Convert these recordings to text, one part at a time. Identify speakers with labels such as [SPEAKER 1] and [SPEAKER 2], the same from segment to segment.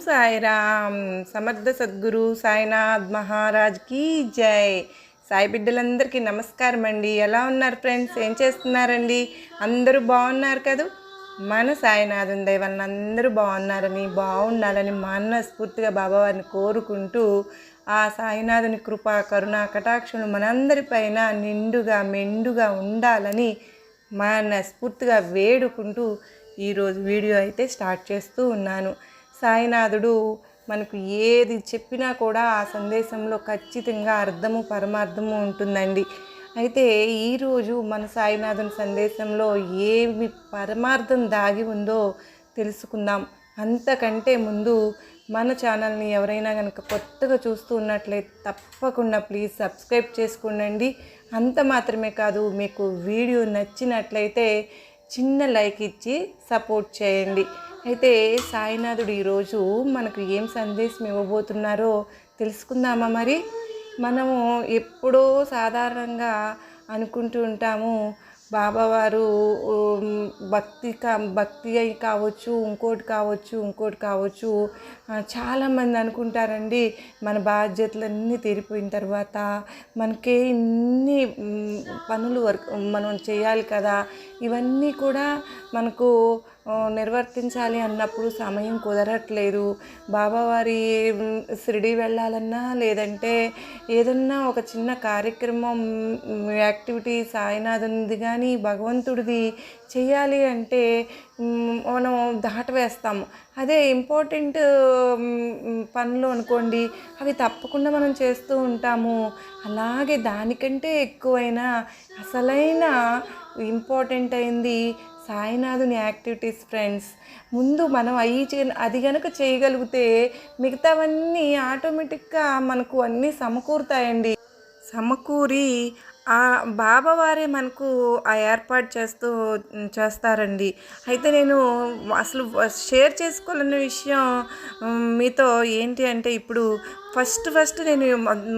[SPEAKER 1] సాయిరామ్. సమర్థ సద్గురు సాయినాథ్ మహారాజ్ కీ జై. సాయి బిడ్డలందరికీ నమస్కారం అండి. ఎలా ఉన్నారు ఫ్రెండ్స్? ఏం చేస్తున్నారండి? అందరూ బాగున్నారు కదూ? మన సాయినాథం దయ వలన అందరూ బాగున్నారని బాగుండాలని మనస్ఫూర్తిగా బాబావారిని కోరుకుంటూ ఆ సాయినాథుని కృప కరుణ కటాక్షలు మనందరిపైన నిండుగా మెండుగా ఉండాలని మనస్ఫూర్తిగా వేడుకుంటూ ఈరోజు వీడియో అయితే స్టార్ట్ చేస్తూ ఉన్నాను. సాయినాథుడు మనకు ఏది చెప్పినా కూడా ఆ సందేశంలో ఖచ్చితంగా అర్థము పరమార్థము ఉంటుందండి. అయితే ఈరోజు మన సాయినాథుని సందేశంలో ఏమి పరమార్థం దాగి ఉందో తెలుసుకుందాం. అంతకంటే ముందు మన ఛానల్ని ఎవరైనా కనుక కొత్తగా చూస్తూ ఉన్నట్లయితే తప్పకుండా ప్లీజ్ సబ్స్క్రైబ్ చేసుకోండి అంత మాత్రమే కాదు మీకు వీడియో నచ్చినట్లయితే చిన్న లైక్ ఇచ్చి సపోర్ట్ చేయండి. అయితే సాయినాథుడు ఈరోజు మనకు ఏం సందేశం ఇవ్వబోతున్నారో తెలుసుకుందామా మరి? మనము ఎప్పుడో సాధారణంగా అనుకుంటూ ఉంటాము బాబావారు భక్తి కా భక్తి అయి కావచ్చు ఇంకోటి కావచ్చు ఇంకోటి కావచ్చు చాలామంది అనుకుంటారండి మన బాధ్యతలన్నీ తీరిపోయిన తర్వాత మనకే ఇన్ని పనులు వర్క్ మనం చేయాలి కదా ఇవన్నీ కూడా మనకు నిర్వర్తించాలి అన్నప్పుడు సమయం కుదరట్లేదు. బాబావారి ఉమ్, షిరిడి వెళ్ళాలన్నా లేదంటే ఏదన్నా ఒక చిన్న కార్యక్రమం యాక్టివిటీ సాయినాథునిది కానీ భగవంతుడిది చేయాలి అంటే మనం దాటవేస్తాము అదే ఇంపార్టెంట్ పనులు అనుకోండి అవి తప్పకుండా మనం చేస్తూ ఉంటాము. అలాగే దానికంటే ఎక్కువైన అసలైన ఇంపార్టెంట్ అయింది సాయినాథుని యాక్టివిటీస్ ఫ్రెండ్స్ ముందు మనం అవి చే అది కనుక చేయగలిగితే మిగతావన్నీ ఆటోమేటిక్గా మనకు అన్నీ సమకూరుతాయండి. సమకూరి ఆ బాబావారే మనకు ఆ ఏర్పాటు చేస్తూ చేస్తారండి. అయితే నేను అసలు షేర్ చేసుకోవాలన్న విషయం మీతో ఏంటి అంటే ఇప్పుడు ఫస్ట్ ఫస్ట్ నేను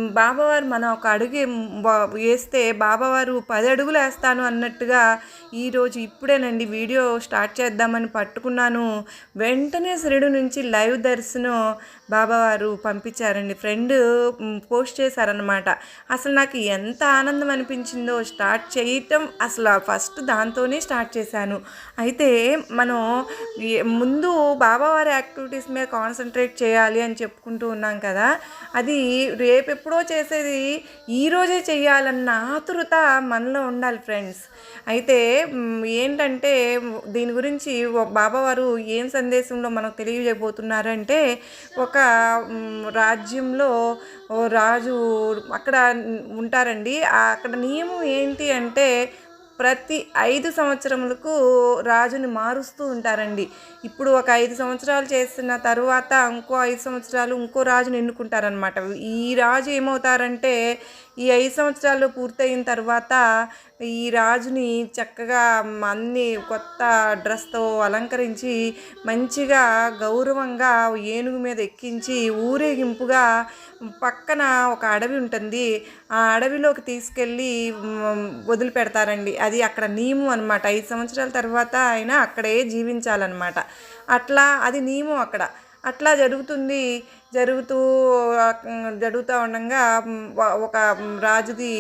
[SPEAKER 1] బాబావారు మనం ఒక అడుగు బా- వేస్తే బాబావారు పది అడుగులు వేస్తాను అన్నట్టుగా ఈరోజు ఇప్పుడేనండి వీడియో స్టార్ట్ చేద్దామని పట్టుకున్నాను. వెంటనే శ్రీడు నుంచి లైవ్ దర్శనం బాబావారు పంపించారండి. ఫ్రెండ్ పోస్ట్ చేశారనమాట అసలు నాకు ఎంత ఆనందం అనిపించిందో స్టార్ట్ చేయటం అసలు ఫస్ట్ దాంతోనే స్టార్ట్ చేశాను. అయితే మనం ముందు బాబావారి యాక్టివిటీస్ మీద కాన్సన్ట్రేట్ చేయాలి అని చెప్పుకుంటూ ఉన్నాం కదా. అది రేపెప్పుడో చేసేది ఈరోజే చేయాలన్న ఆతురత మనలో ఉండాలి ఫ్రెండ్స్. అయితే ఏంటంటే దీని గురించి బాబావారు ఏం సందేశంలో మనకు తెలియజేయబోతున్నారంటే ఒక రాజ్యంలో రాజు అక్కడ ఉంటారండి. అక్కడ నియమం ఏంటి అంటే ప్రతి ఐదు సంవత్సరములకు రాజుని మారుస్తూ ఉంటారండి. ఇప్పుడు ఒక ఐదు సంవత్సరాలు చేసిన తర్వాత ఇంకో ఐదు సంవత్సరాలు ఇంకో రాజుని ఎన్నుకుంటారనమాట ఈ రాజు ఏమవుతారంటే ఈ ఐదు సంవత్సరాలు పూర్తయిన తర్వాత ఈ రాజుని చక్కగా అన్ని కొత్త డ్రెస్తో అలంకరించి మంచిగా గౌరవంగా ఏనుగు మీద ఎక్కించి ఊరేగింపుగా పక్కన ఒక అడవి ఉంటుంది. ఆ అడవిలోకి తీసుకెళ్ళి వదిలిపెడతారండి. అది అక్కడ నియమం అనమాట ఐదు సంవత్సరాల తర్వాత ఆయన అక్కడే జీవించాలన్నమాట. అట్లా అది నియమం అక్కడ. అట్లా జరుగుతుంది జరుగుతూ జరుగుతూ ఉండగా ఒక రాజుది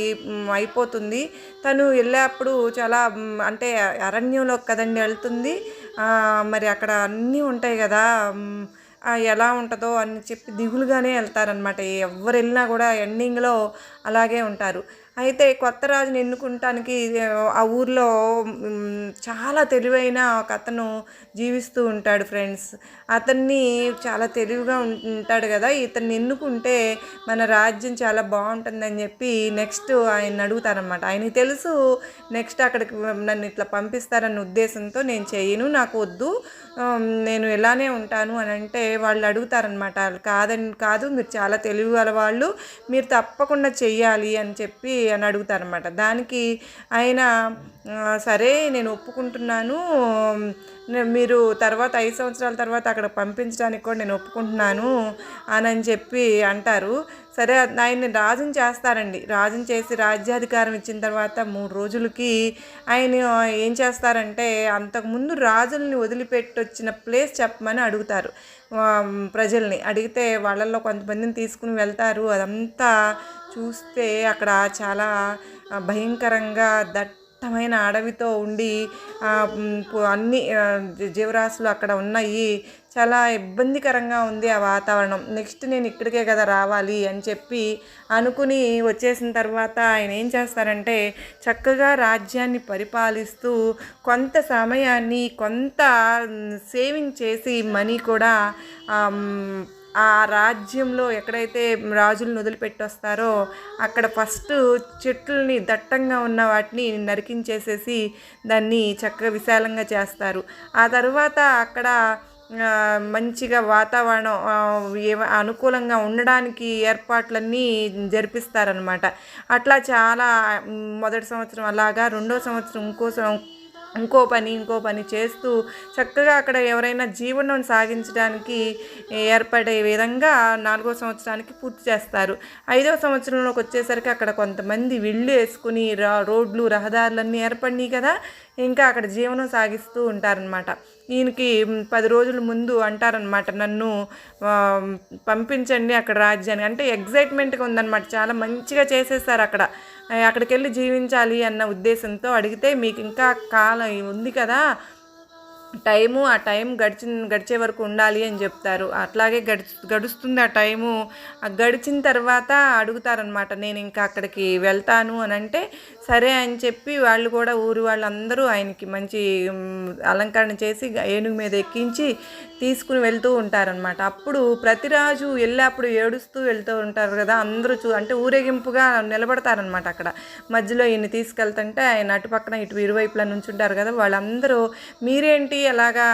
[SPEAKER 1] అయిపోతుంది. తను వెళ్ళేప్పుడు చాలా అంటే అరణ్యంలో కదండి వెళ్తుంది. మరి అక్కడ అన్నీ ఉంటాయి కదా ఎలా ఉంటుందో అని చెప్పి దిగులుగానే వెళ్తారనమాట ఎవరు వెళ్ళినా కూడా ఎండింగ్లో అలాగే ఉంటారు. అయితే కొత్త రాజుని ఎన్నుకుంటానికి ఆ ఊర్లో చాలా తెలివైన ఒక అతను జీవిస్తూ ఉంటాడు ఫ్రెండ్స్. అతన్ని చాలా తెలివిగా ఉంటాడు కదా. ఇతన్ని ఎన్నుకుంటే మన రాజ్యం చాలా బాగుంటుందని చెప్పి నెక్స్ట్ ఆయన అడుగుతారనమాట ఆయనకి తెలుసు నెక్స్ట్ అక్కడికి నన్ను ఇట్లా పంపిస్తారన్న ఉద్దేశంతో నేను చేయను నాకు వద్దు. నేను ఇలానే ఉంటాను అని అంటే వాళ్ళు అడుగుతారనమాట వాళ్ళు కాదని కాదు మీరు చాలా తెలివి గల వాళ్ళు మీరు తప్పకుండా చెయ్యాలి అని చెప్పి అని అడుగుతారనమాట దానికి ఆయన సరే నేను ఒప్పుకుంటున్నాను. మీరు తర్వాత ఐదు సంవత్సరాల తర్వాత అక్కడ పంపించడానికి కూడా నేను ఒప్పుకుంటున్నాను అని అని చెప్పి అంటారు. సరే ఆయన్ని రాజుని చేస్తారండి. రాజుని చేసి రాజ్యాధికారం ఇచ్చిన తర్వాత మూడు రోజులకి ఆయన ఏం చేస్తారంటే అంతకుముందు రాజుల్ని వదిలిపెట్టి వచ్చిన ప్లేస్ చెప్పమని అడుగుతారు. ప్రజల్ని అడిగితే వాళ్ళల్లో కొంతమందిని తీసుకుని వెళ్తారు. అదంతా చూస్తే అక్కడ చాలా భయంకరంగా దట్ దట్టమైన అడవితో ఉండి అన్ని జీవరాశులు అక్కడ ఉన్నాయి చాలా ఇబ్బందికరంగా ఉంది ఆ వాతావరణం. నెక్స్ట్ నేను ఇక్కడికే కదా రావాలి అని చెప్పి అనుకుని వచ్చేసిన తర్వాత ఆయన ఏం చేస్తారంటే చక్కగా రాజ్యాన్ని పరిపాలిస్తూ కొంత సమయాన్ని కొంత సేవింగ్ చేసి మనీ కూడా ఆ, రాజ్యంలో ఎక్కడైతే రాజులను వదిలిపెట్టొస్తారో అక్కడ ఫస్ట్ చెట్లని దట్టంగా ఉన్న వాటిని నరికించేసేసి దాన్ని చక్కగా విశాలంగా చేస్తారు. ఆ తర్వాత అక్కడ మంచిగా వాతావరణం అనుకూలంగా ఉండడానికి ఏర్పాట్లన్నీ జరిపిస్తారనమాట అట్లా చాలా మొదటి సంవత్సరం అలాగా రెండో సంవత్సరం ఇంకో సం- ఇంకో పని ఇంకో పని చేస్తూ చక్కగా అక్కడ ఎవరైనా జీవనం సాగించడానికి ఏర్పడే విధంగా నాలుగో సంవత్సరానికి పూర్తి చేస్తారు. ఐదవ సంవత్సరంలోకి వచ్చేసరికి అక్కడ కొంతమంది విళ్ళు వేసుకుని రా రోడ్లు రహదారులన్నీ ఏర్పడినాయి కదా. ఇంకా అక్కడ జీవనం సాగిస్తూ ఉంటారనమాట ఈయనకి పది రోజుల ముందు అంటారనమాట నన్ను పంపించండి అక్కడ రాజ్యానికి. అంటే ఎగ్జైట్మెంట్గా ఉందన్నమాట చాలా మంచిగా చేసేసారు అక్కడ. అక్కడికి వెళ్ళి జీవించాలి అన్న ఉద్దేశంతో అడిగితే మీకు ఇంకా కాలం ఉంది కదా టైము ఆ టైం గడిచి గడిచే వరకు ఉండాలి అని చెప్తారు. అట్లాగే గడిచి గడుస్తుంది ఆ టైము. గడిచిన తర్వాత అడుగుతారనమాట నేను ఇంకా అక్కడికి వెళ్తాను అని అంటే సరే అని చెప్పి వాళ్ళు కూడా ఊరి వాళ్ళందరూ ఆయనకి మంచి అలంకరణ చేసి ఏనుగు మీద ఎక్కించి తీసుకుని వెళ్తూ ఉంటారనమాట అప్పుడు ప్రతిరాజు వెళ్ళేప్పుడు ఏడుస్తూ వెళ్తూ ఉంటారు కదా అందరూ చూ అంటే ఊరేగింపుగా నిలబడతారనమాట అక్కడ. మధ్యలో ఈయన తీసుకెళ్తుంటే ఆయన అటు పక్కన ఇటు ఇరువైపులా నుంచుంటారు కదా వాళ్ళందరూ మీరేంటి అలాగా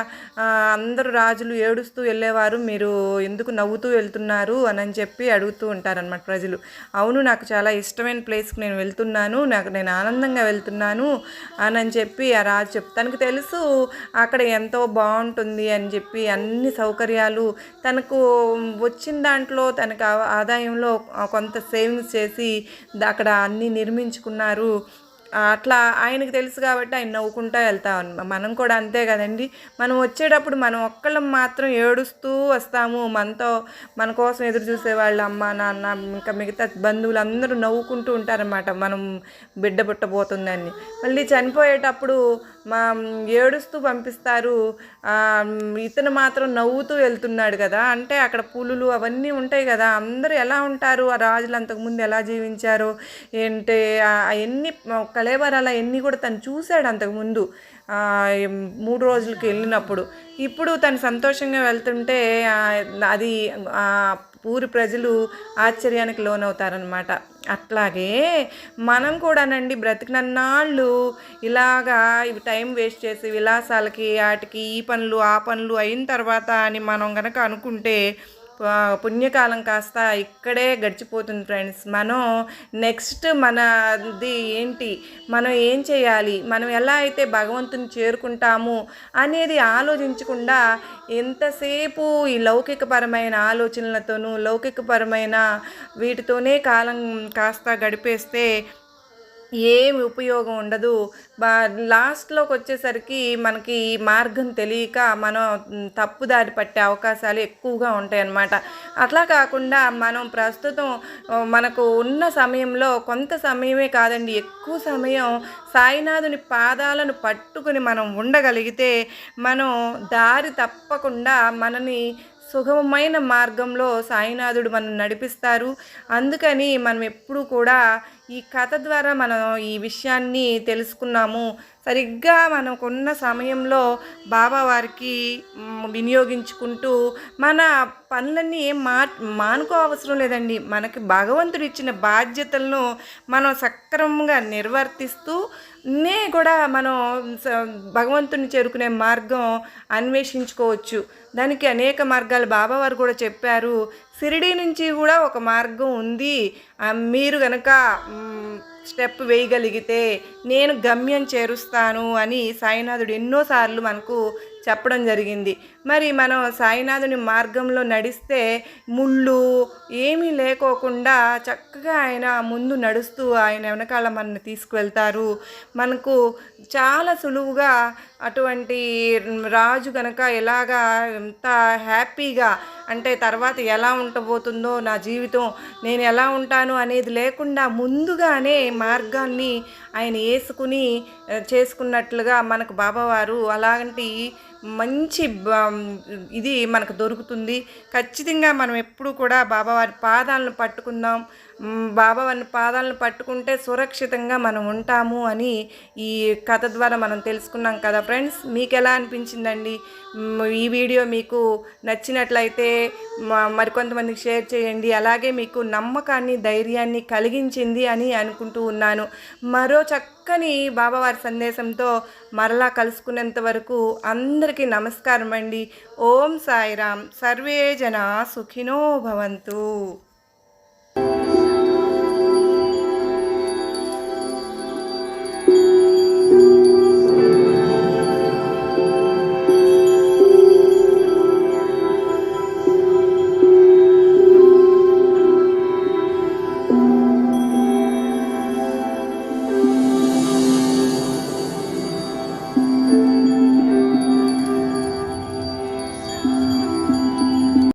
[SPEAKER 1] అందరూ రాజులు ఏడుస్తూ వెళ్ళేవారు మీరు ఎందుకు నవ్వుతూ వెళ్తున్నారు? అని అని చెప్పి అడుగుతూ ఉంటారనమాట ప్రజలు. అవును నాకు చాలా ఇష్టమైన ప్లేస్కి నేను వెళ్తున్నాను నాకు నేను ఆనందంగా వెళ్తున్నాను అని అని చెప్పి ఆ రాజు చెప్ తనకు తెలుసు అక్కడ ఎంతో బాగుంటుంది అని చెప్పి అన్ని సౌకర్యాలు తనకు వచ్చిన దాంట్లో తనకు ఆ- ఆదాయంలో కొంత సేవింగ్స్ చేసి అక్కడ అన్నీ నిర్మించుకున్నారు. అట్లా ఆయనకు తెలుసు కాబట్టి ఆయన నవ్వుకుంటూ వెళ్తా మనం కూడా అంతే కదండి. మనం వచ్చేటప్పుడు మనం ఒక్కళ్ళం మాత్రం ఏడుస్తూ వస్తాము. మనతో మన కోసం ఎదురు చూసే వాళ్ళు అమ్మ నాన్న ఇంకా మిగతా బంధువులు అందరూ నవ్వుకుంటూ ఉంటారన్నమాట. మనం బిడ్డ పుట్టబోతుందని మళ్ళీ చనిపోయేటప్పుడు మా ఏడుస్తూ పంపిస్తారు. ఇతను మాత్రం నవ్వుతూ వెళ్తున్నాడు కదా. అంటే అక్కడ పులులు అవన్నీ ఉంటాయి కదా. అందరూ ఎలా ఉంటారు? ఆ రాజులు అంతకుముందు ఎలా జీవించారు? ఏంటి? అవన్నీ కళేబరాలు అవన్నీ కూడా తను చూశాడు అంతకుముందు. మూడు రోజులకి వెళ్ళినప్పుడు. ఇప్పుడు తను సంతోషంగా వెళ్తుంటే అది ఊరి ప్రజలు ఆశ్చర్యానికి లోనవుతారనమాట అట్లాగే మనం కూడానండి బ్రతికినన్నాళ్ళు ఇలాగా ఇవి టైం వేస్ట్ చేసి విలాసాలకి వాటికి ఈ పనులు ఆ పనులు అయిన తర్వాత అని మనం కనుక అనుకుంటే పుణ్యకాలం కాస్త ఇక్కడే గడిచిపోతుంది ఫ్రెండ్స్. మనం నెక్స్ట్ మనది ఏంటి? మనం ఏం చేయాలి? మనం ఎలా అయితే భగవంతుని చేరుకుంటాము అనేది ఆలోచించకుండా ఎంతసేపు ఈ లౌకికపరమైన ఆలోచనలతోనూ లౌకికపరమైన వీటితోనే కాలం కాస్త గడిపేస్తే ఏమి ఉపయోగం ఉండదు. బా లాస్ట్లోకి వచ్చేసరికి మనకి ఈ మార్గం తెలియక మనం తప్పుదారి పట్టే అవకాశాలు ఎక్కువగా ఉంటాయి అన్నమాట అట్లా కాకుండా మనం ప్రస్తుతం మనకు ఉన్న సమయంలో కొంత సమయమే కాదండి ఎక్కువ సమయం సాయినాథుని పాదాలను పట్టుకుని మనం ఉండగలిగితే మనం దారి తప్పకుండా మనని సుగమమైన మార్గంలో సాయినాథుడు మనం నడిపిస్తారు. అందుకని మనం ఎప్పుడూ కూడా ఈ కథ ద్వారా మనం ఈ విషయాన్ని తెలుసుకున్నాము. సరిగ్గా మనకున్న సమయంలో బాబా వారికి వినియోగించుకుంటూ మన పనులన్నీ ఏం మా మానుకో అవసరం లేదండి. మనకి భగవంతుడు ఇచ్చిన బాధ్యతలను మనం సక్రమంగా నిర్వర్తిస్తూ నే కూడా మనం స- భగవంతుని చేరుకునే మార్గం అన్వేషించుకోవచ్చు. దానికి అనేక మార్గాలు బాబావారు కూడా చెప్పారు. షిరిడి నుంచి కూడా ఒక మార్గం ఉంది. మీరు కనుక స్టెప్ వేయగలిగితే నేను గమ్యం చేరుస్తాను అని సాయినాథుడు ఎన్నోసార్లు మనకు చెప్పడం జరిగింది. మరి మనం సాయినాథుని మార్గంలో నడిస్తే ముళ్ళు ఏమీ లేకోకుండా చక్కగా ఆయన ముందు నడుస్తూ ఆయన వెనకాల మనల్ని తీసుకువెళ్తారు. మనకు చాలా సులువుగా అటువంటి రాజు గనక ఎలాగా ఎంత హ్యాపీగా అంటే తర్వాత ఎలా ఉండబోతుందో నా జీవితం నేను ఎలా ఉంటాను అనేది లేకుండా ముందుగానే మార్గాన్ని ఆయన వేసుకుని చేసుకున్నట్లుగా మనకు బాబావారు అలాంటి మంచి ఇది మనకు దొరుకుతుంది. ఖచ్చితంగా మనం ఎప్పుడు కూడా బాబావారి పాదాలను పట్టుకుందాం. బాబా వారి పాదాలను పట్టుకుంటే సురక్షితంగా మనం ఉంటాము అని ఈ కథ ద్వారా మనం తెలుసుకున్నాం కదా ఫ్రెండ్స్. మీకు ఎలా అనిపించిందండి? ఈ వీడియో మీకు నచ్చినట్లయితే మరికొంతమందికి షేర్ చేయండి. అలాగే మీకు నమ్మకాన్ని ధైర్యాన్ని కలిగించింది అని అనుకుంటూ ఉన్నాను. మరో చక్కని బాబావారి సందేశంతో మరలా కలుసుకునేంత వరకు అందరికీ నమస్కారం అండి. ఓం సాయిరామ్. సర్వే జన సుఖినో భవంతు.